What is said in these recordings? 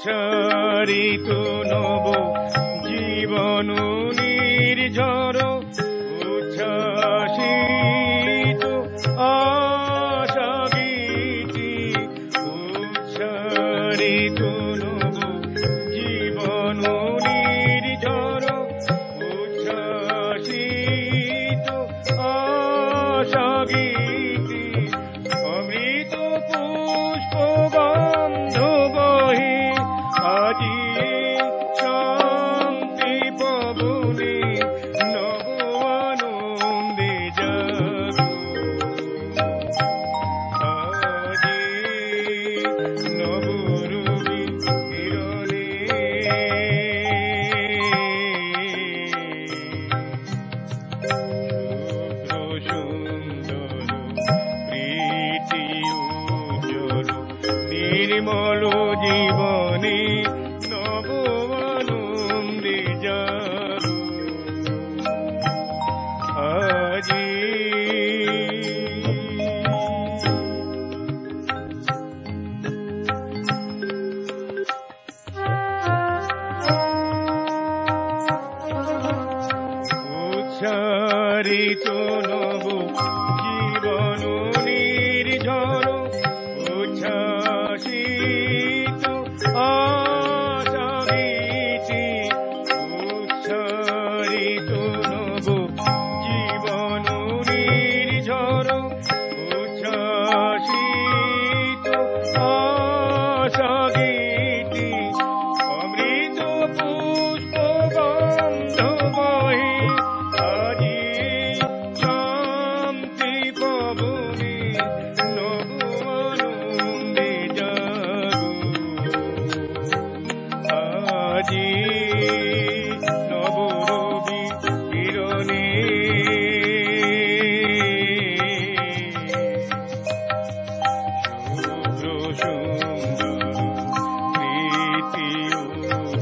ঋতু নব জীবন নির্ঝর উচ্ছ্বাসিত নব জীবন জীবনে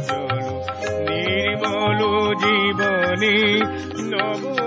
চলো নির্মল জীবনী নব